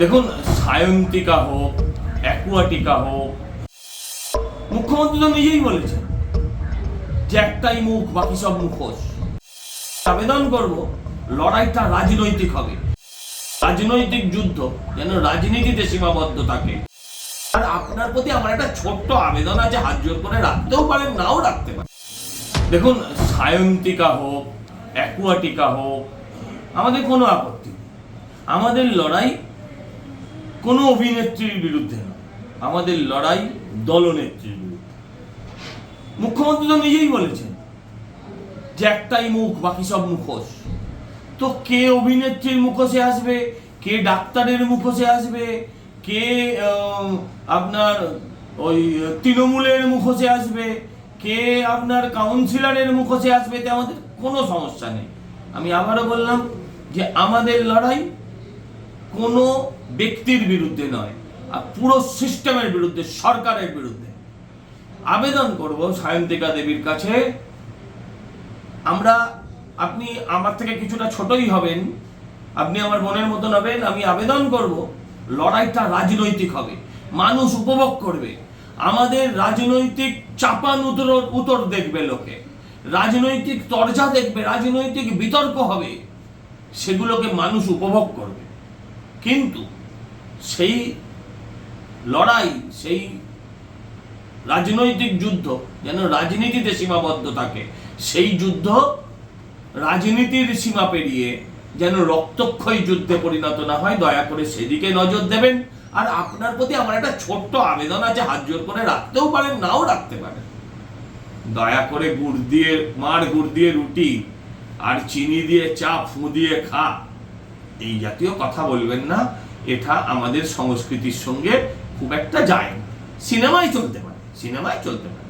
দেখুন, সায়ন্তিকা হোক, অ্যাকুয়াটিকা হোক, মুখ্যমন্ত্রী তো নিজেই বলেছেন যে একটাই মুখ, বাকি সব মুখোশ। আবেদন করব, লড়াইটা রাজনৈতিক হবে। রাজনৈতিক যুদ্ধ, যেন রাজনীতিতে সীমাবদ্ধ থাকে। আর আপনার প্রতি আমার একটা ছোট্ট আবেদন আছে, হাত জোর করে রাখতেও পারেন, নাও রাখতে পারেন। দেখুন, সায়ন্তিকা হোক, অ্যাকুয়াটিকা হোক, আমাদের কোনো আপত্তি। আমাদের লড়াই কোনো অভিনেত্রীর বিরুদ্ধে নয় আমাদের লড়াই দলনেত্রীর বিরুদ্ধে। মুখ্যমন্ত্রী তো নিজেই বলেছেন যে একটাই মুখ, বাকি সব মুখোশ। তো কে অভিনেত্রীর মুখোশে আসবে? কে ডাক্তারের মুখোশে আসবে? কে আপনার ওই তৃণমূলের মুখোশে আসবে? কে আপনার কাউন্সিলরের মুখোশে আসবে? এতে আমাদের কোনো সমস্যা নেই। আমি আবারও বললাম যে আমাদের লড়াই কোনো ব্যক্তির বিরুদ্ধে নয়, আর পুরো সিস্টেমের বিরুদ্ধে, সরকারের বিরুদ্ধে। আবেদন করব সায়ন্তিকা দেবীর কাছে। আমরা, আপনি আমার থেকে কিছুটা ছোটই হবেন, আপনি আমার বোনের মতন হবেন, আমি আবেদন করব, লড়াইটা রাজনৈতিক হবে, মানুষ উপভোগ করবে। আমাদের রাজনৈতিক চাপান উত্তর উত্তর দেখবে লোকে, রাজনৈতিক তরজা দেখবে, রাজনৈতিক বিতর্ক হবে, সেগুলোকে মানুষ উপভোগ করবে। কিন্তু সেই লড়াই, সেই রাজনৈতিক যুদ্ধ, যেন রাজনীতিতে সীমাবদ্ধ থাকে, সেই যুদ্ধ রাজনীতির সীমা পেরিয়ে যেন রক্তক্ষয়ী যুদ্ধে পরিণত না হয়, দয়া করে সেদিকে নজর দেবেন। আর আপনার প্রতি আমার একটা ছোট্ট আবেদন আছে, হাত জোর করে রাখতেও পারেন, নাও রাখতে পারেন। দয়া করে গুড় দিয়ে, মার গুড় দিয়ে রুটি আর চিনি দিয়ে চা, ফু দিয়ে খা। এই জাতীয় কথা বলবেন না এটা আমাদের সংস্কৃতির সঙ্গে খুব একটা যায় সিনেমায় চলতে পারে সিনেমায় চলতে পারে।